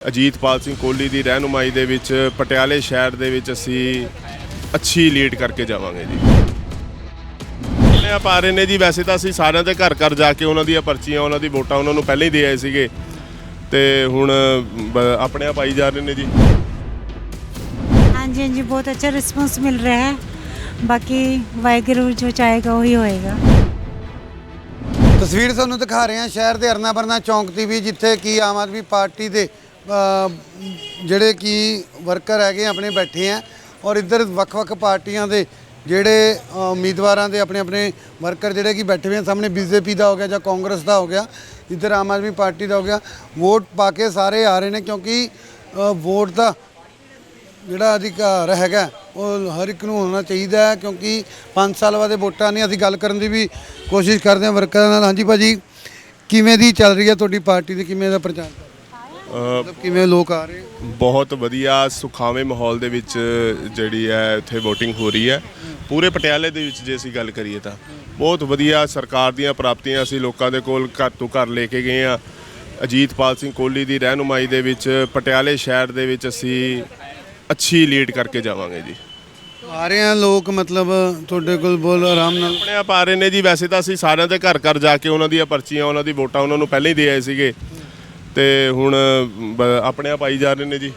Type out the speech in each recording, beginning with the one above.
ਅਜੀਤਪਾਲ ਸਿੰਘ ਕੋਹਲੀ ਦੀ ਰਹਿਨੁਮਾਈ ਦੇ ਵਿੱਚ ਪਟਿਆਲੇ ਸ਼ਹਿਰ ਦੇ ਵਿੱਚ ਅਸੀਂ ਅੱਛੀ ਲੀਡ ਕਰਕੇ ਜਾਵਾਂਗੇ ਜੀ ਨੇ ਪਾ ਰਹੇ ਨੇ ਜੀ ਵੈਸੇ ਤਾਂ ਅਸੀਂ ਸਾਰਿਆਂ ਦੇ ਘਰ ਘਰ ਜਾ ਕੇ ਉਹਨਾਂ ਦੀਆਂ ਪਰਚੀਆਂ ਉਹਨਾਂ ਦੀ ਵੋਟਾਂ ਉਹਨਾਂ ਨੂੰ ਪਹਿਲਾਂ ਹੀ ਦੇ ਆਏ ਸੀਗੇ ਤੇ ਹੁਣ ਬ- ਆਪਣੇ ਆਪ ਆਈ ਜਾ ਰਹੇ ਨੇ ਜੀ हाँ जी हाँ जी बहुत अच्छा रिस्पांस मिल रहा है बाकी वाहगुरु जो चाहेगा वही होएगा ਤਸਵੀਰ ਤੁਹਾਨੂੰ ਦਿਖਾ ਰਹੇ ਹਾਂ ਸ਼ਹਿਰ ਦੇ ਅਰਨਾ ਬਰਨਾ ਚੌਂਕ ਦੀ ਵੀ ਜਿੱਥੇ ਕੀ ਆਮ ਆਦਮੀ ਪਾਰਟੀ ਦੇ ਅ, ਜਿਹੜੇ ਕਿ ਵਰਕਰ ਹੈਗੇ ਆਪਣੇ ਬੈਠੇ ਆ ਔਰ ਇੱਧਰ ਵੱਖ-ਵੱਖ ਪਾਰਟੀਆਂ ਦੇ ਜਿਹੜੇ ਉਮੀਦਵਾਰਾਂ ਦੇ ਆਪਣੇ ਆਪਣੇ ਵਰਕਰ ਜਿਹੜੇ ਕਿ ਬੈਠੇ ਹੋਏ ਆ, ਸਾਹਮਣੇ ਬੀਜੇਪੀ ਦਾ ਹੋ ਗਿਆ ਜਾਂ ਕਾਂਗਰਸ ਦਾ ਹੋ ਗਿਆ, ਇੱਧਰ ਆਮ ਆਦਮੀ ਪਾਰਟੀ ਦਾ ਹੋ ਗਿਆ, ਵੋਟ ਪਾ ਕੇ ਸਾਰੇ ਆ ਰਹੇ ਨੇ ਕਿਉਂਕਿ ਵੋਟ ਦਾ ਜਿਹੜਾ ਅਧਿਕਾਰ ਹੈਗਾ, ਉਹ ਹਰ ਇੱਕ ਨੂੰ ਹੋਣਾ ਚਾਹੀਦਾ ਹੈ ਕਿਉਂਕਿ 5 ਸਾਲ ਬਾਅਦ ਵੋਟਾਂ ਨੇ, ਅਸੀਂ ਗੱਲ ਕਰਨ ਦੀ ਵੀ ਕੋਸ਼ਿਸ਼ ਕਰਦੇ ਹਾਂ ਵਰਕਰਾਂ ਨਾਲ। ਹਾਂਜੀ ਭਾਜੀ, ਕਿਵੇਂ ਦੀ ਚੱਲ ਰਹੀ ਹੈ ਤੁਹਾਡੀ ਪਾਰਟੀ ਦੀ, ਕਿਵੇਂ ਦਾ ਪ੍ਰਚਾਰ? ਮਤਲਬ ਕਿਵੇਂ ਲੋਕ ਆ ਰਹੇ ਬਹੁਤ ਵਧੀਆ ਸੁਖਾਵੇਂ ਮਾਹੌਲ ਦੇ ਵਿੱਚ ਜਿਹੜੀ ਹੈ ਇੱਥੇ VOTING ਹੋ ਰਹੀ ਹੈ। ਪੂਰੇ ਪਟਿਆਲੇ ਦੇ ਵਿੱਚ ਜੇ ਅਸੀਂ ਗੱਲ ਕਰੀਏ ਤਾਂ। ਬਹੁਤ ਵਧੀਆ ਸਰਕਾਰ ਦੀਆਂ ਪ੍ਰਾਪਤੀਆਂ ਅਸੀਂ ਲੋਕਾਂ ਦੇ ਕੋਲ ਘਰ ਤੋਂ ਘਰ ਲੈ ਕੇ ਗਏ ਆ ਅਜੀਤਪਾਲ ਸਿੰਘ ਕੋਹਲੀ ਦੀ ਰਹਿਨੁਮਾਈ ਦੇ ਵਿੱਚ ਪਟਿਆਲੇ ਸ਼ਹਿਰ ਦੇ ਵਿੱਚ ਅਸੀਂ ਅੱਛੀ ਲੀਡ ਕਰਕੇ ਜਾਵਾਂਗੇ ਜੀ। ਆ ਰਹੇ ਆ ਲੋਕ ਮਤਲਬ ਤੁਹਾਡੇ ਕੋਲ ਬੋਲ ਆਰਾਮ ਨਾਲ। ਆਪਣੇ ਆਪ ਆ ਰਹੇ ਨੇ ਜੀ ਵੈਸੇ ਤਾਂ ਅਸੀਂ ਸਾਰਿਆਂ ਦੇ ਘਰ ਘਰ ਜਾ ਕੇ ਉਹਨਾਂ ਦੀਆਂ ਪਰਚੀਆਂ ਉਹਨਾਂ ਦੀ ਵੋਟਾਂ ਉਹਨਾਂ ਨੂੰ ਪਹਿਲਾਂ ਹੀ ਦੇ ਆਏ ਸੀਗੇ। ਤੇ ਹੁਣ ਬ- ਆਪਣੇ ਆਪ ਆਈ ਜਾ ਰਹੇ ਨੇ ਜੀ।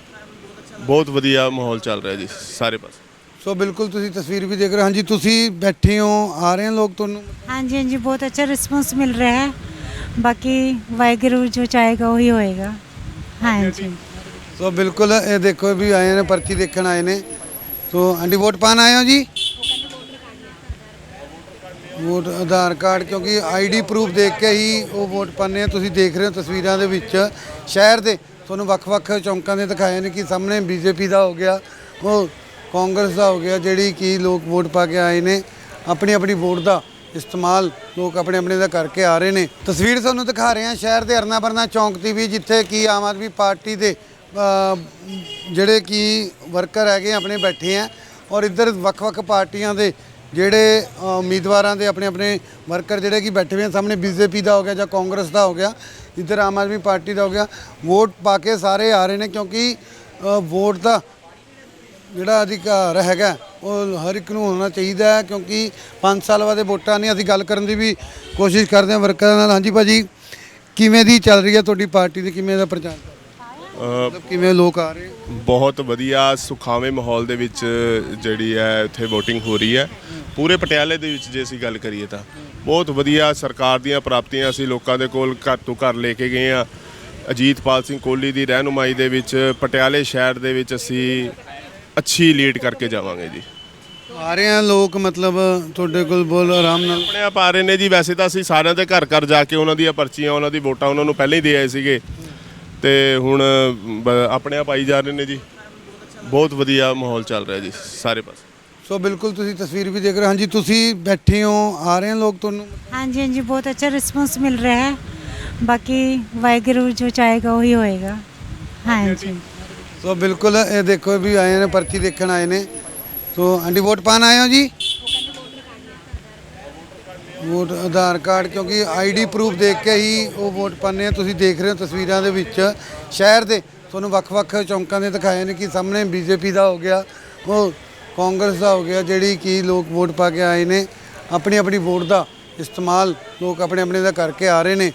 ਬਹੁਤ ਵਧੀਆ ਮਾਹੌਲ ਚੱਲ ਰਿਹਾ ਜੀ ਸਾਰੇ ਪਾਸੇ। ਸੋ ਬਿਲਕੁਲ ਤੁਸੀਂ ਤਸਵੀਰ ਵੀ ਦੇਖ ਰਹੇ ਹੋ। ਹਾਂਜੀ ਤੁਸੀਂ ਬੈਠੇ ਹੋ ਆ ਰਹੇ ਹਨ ਲੋਕ ਤੁਹਾਨੂੰ? हाँ जी हाँ जी बहुत अच्छा रिस्पांस मिल रहा है बाकी वाहगुरु जो चाहेगा वही ਸੋ ਬਿਲਕੁਲ ਇਹ ਦੇਖੋ ਵੀ ਆਏ ਨੇ ਪਰਚੀ ਦੇਖਣ ਆਏ ਨੇ। ਸੋ ਆਂਟੀ ਵੋਟ ਪਾਣ ਆਏ ਹੋ ਜੀ? ਵੋਟ ਆਧਾਰ ਕਾਰਡ, ਕਿਉਂਕਿ ਆਈਡੀ ਪ੍ਰੂਫ ਦੇਖ ਕੇ ਹੀ ਉਹ ਵੋਟ ਪਾਉਂਦੇ ਆ। ਤੁਸੀਂ ਦੇਖ ਰਹੇ ਹੋ ਤਸਵੀਰਾਂ ਦੇ ਵਿੱਚ, ਸ਼ਹਿਰ ਦੇ। ਤੁਹਾਨੂੰ ਵੱਖ-ਵੱਖ ਚੌਂਕਾਂ ਦੇ ਦਿਖਾਏ ਨੇ ਕਿ ਸਾਹਮਣੇ ਬੀਜੇਪੀ ਦਾ ਹੋ ਗਿਆ, ਉਹ ਕਾਂਗਰਸ ਦਾ ਹੋ ਗਿਆ, ਜਿਹੜੀ ਕਿ ਲੋਕ ਵੋਟ ਪਾ ਕੇ ਆਏ ਨੇ। ਆਪਣੀ ਆਪਣੀ ਵੋਟ ਦਾ ਇਸਤੇਮਾਲ ਲੋਕ ਆਪਣੇ ਆਪਣੇ ਦਾ ਕਰਕੇ ਆ ਰਹੇ ਨੇ। ਤਸਵੀਰ ਤੁਹਾਨੂੰ ਦਿਖਾ ਰਹੇ ਹਾਂ ਸ਼ਹਿਰ ਦੇ ਅਰਨਾ ਬਰਨਾ ਚੌਂਕ ਦੀ ਵੀ, ਜਿੱਥੇ ਕਿ ਆਮ ਆਦਮੀ ਪਾਰਟੀ ਦੇ ਜਿਹੜੇ ਕਿ ਵਰਕਰ ਹੈਗੇ ਆ ਆਪਣੇ ਬੈਠੇ ਆ। ਔਰ ਇੱਧਰ ਵੱਖ-ਵੱਖ ਪਾਰਟੀਆਂ ਦੇ ਜਿਹੜੇ ਉਮੀਦਵਾਰਾਂ ਦੇ ਆਪਣੇ ਆਪਣੇ ਵਰਕਰ ਜਿਹੜੇ ਕਿ ਬੈਠੇ ਹੋਏ ਆ ਸਾਹਮਣੇ, ਬੀਜੇਪੀ ਦਾ ਹੋ ਗਿਆ ਜਾਂ ਕਾਂਗਰਸ ਦਾ ਹੋ ਗਿਆ, ਇੱਧਰ ਆਮ ਆਦਮੀ ਪਾਰਟੀ ਦਾ ਹੋ ਗਿਆ, ਵੋਟ ਪਾ ਕੇ ਸਾਰੇ ਆ ਰਹੇ ਨੇ ਕਿਉਂਕਿ ਵੋਟ ਦਾ ਜਿਹੜਾ ਅਧਿਕਾਰ ਹੈਗਾ, ਉਹ ਹਰ ਇੱਕ ਨੂੰ ਹੋਣਾ ਚਾਹੀਦਾ ਹੈ ਕਿਉਂਕਿ 5 ਸਾਲ ਬਾਅਦ ਵੋਟਾਂ ਨੇ ਅਸੀਂ ਗੱਲ ਕਰਨ ਦੀ ਵੀ ਕੋਸ਼ਿਸ਼ ਕਰਦੇ ਹਾਂ ਵਰਕਰਾਂ ਨਾਲ। ਹਾਂਜੀ ਭਾਜੀ, ਕਿਵੇਂ ਦੀ ਚੱਲ ਰਹੀ ਹੈ ਤੁਹਾਡੀ ਪਾਰਟੀ ਦੀ, ਕਿਵੇਂ ਦਾ ਪ੍ਰਚਾਰ? ਮਤਲਬ ਕਿਵੇਂ ਲੋਕ ਆ ਰਹੇ? ਬਹੁਤ ਵਧੀਆ ਸੁਖਾਵੇਂ ਮਾਹੌਲ ਦੇ ਵਿੱਚ ਜਿਹੜੀ ਹੈ ਇੱਥੇ VOTING ਹੋ ਰਹੀ ਹੈ। ਪੂਰੇ ਪਟਿਆਲੇ ਦੇ ਵਿੱਚ ਜੇ ਅਸੀਂ ਗੱਲ ਕਰੀਏ ਤਾਂ। ਬਹੁਤ ਵਧੀਆ ਸਰਕਾਰ ਦੀਆਂ ਪ੍ਰਾਪਤੀਆਂ ਅਸੀਂ ਲੋਕਾਂ ਦੇ ਕੋਲ ਘਰ ਤੋਂ ਘਰ ਲੈ ਕੇ ਗਏ ਆ ਅਜੀਤਪਾਲ ਸਿੰਘ ਕੋਹਲੀ ਦੀ ਰਹਿਨੁਮਾਈ ਦੇ ਵਿੱਚ ਪਟਿਆਲੇ ਸ਼ਹਿਰ ਦੇ ਵਿੱਚ ਅਸੀਂ ਅੱਛੀ ਲੀਡ ਕਰਕੇ ਜਾਵਾਂਗੇ ਜੀ। ਆ ਰਹੇ ਆ ਲੋਕ ਮਤਲਬ ਤੁਹਾਡੇ ਕੋਲ ਬੋਲ ਆਰਾਮ ਨਾਲ। ਆਪਣੇ ਆਪ ਆ ਰਹੇ ਨੇ ਜੀ ਵੈਸੇ ਤਾਂ ਅਸੀਂ ਸਾਰਿਆਂ ਦੇ ਘਰ ਘਰ ਜਾ ਕੇ ਉਹਨਾਂ ਦੀਆਂ ਪਰਚੀਆਂ ਉਹਨਾਂ ਦੀ ਵੋਟਾਂ ਉਹਨਾਂ ਨੂੰ ਪਹਿਲਾਂ ਹੀ ਦੇ ਆਏ ਸੀਗੇ। ਤੇ ਹੁਣ ਬ- ਆਪਣੇ ਆਪ ਆਈ ਜਾ ਰਹੇ ਨੇ ਜੀ। ਬਹੁਤ ਵਧੀਆ ਮਾਹੌਲ ਚੱਲ ਰਿਹਾ ਜੀ ਸਾਰੇ ਪਾਸੇ। ਸੋ ਬਿਲਕੁਲ ਤੁਸੀਂ ਤਸਵੀਰ ਵੀ ਦੇਖ ਰਹੇ ਹੋ। ਹਾਂਜੀ ਤੁਸੀਂ ਬੈਠੇ ਹੋ ਆ ਰਹੇ ਹਨ ਲੋਕ ਤੁਹਾਨੂੰ? हाँ जी हाँ जी बहुत अच्छा रिस्पांस मिल रहा है बाकी वाहगुरु जो चाहेगा वही ਸੋ ਬਿਲਕੁਲ ਇਹ ਦੇਖੋ ਵੀ ਆਏ ਨੇ ਪਰਚੀ ਦੇਖਣ ਆਏ ਨੇ। ਸੋ ਆਂਟੀ ਵੋਟ ਪਾਣ ਆਏ ਹੋ ਜੀ? ਵੋਟ ਆਧਾਰ ਕਾਰਡ, ਕਿਉਂਕਿ ਆਈਡੀ ਪ੍ਰੂਫ ਦੇਖ ਕੇ ਹੀ ਉਹ ਵੋਟ ਪਾਉਂਦੇ ਆ। ਤੁਸੀਂ ਦੇਖ ਰਹੇ ਹੋ ਤਸਵੀਰਾਂ ਦੇ ਵਿੱਚ ਸ਼ਹਿਰ ਦੇ। ਤੁਹਾਨੂੰ ਵੱਖ-ਵੱਖ ਚੌਂਕਾਂ ਦੇ ਦਿਖਾਏ ਨੇ ਕਿ ਸਾਹਮਣੇ ਬੀਜੇਪੀ ਦਾ ਹੋ ਗਿਆ, ਉਹ ਕਾਂਗਰਸ ਦਾ ਹੋ ਗਿਆ, ਜਿਹੜੀ ਕਿ ਲੋਕ ਵੋਟ ਪਾ ਕੇ ਆਏ ਨੇ। ਆਪਣੀ ਆਪਣੀ ਵੋਟ ਦਾ ਇਸਤੇਮਾਲ ਲੋਕ ਆਪਣੇ ਆਪਣੇ ਦਾ ਕਰਕੇ ਆ ਰਹੇ ਨੇ।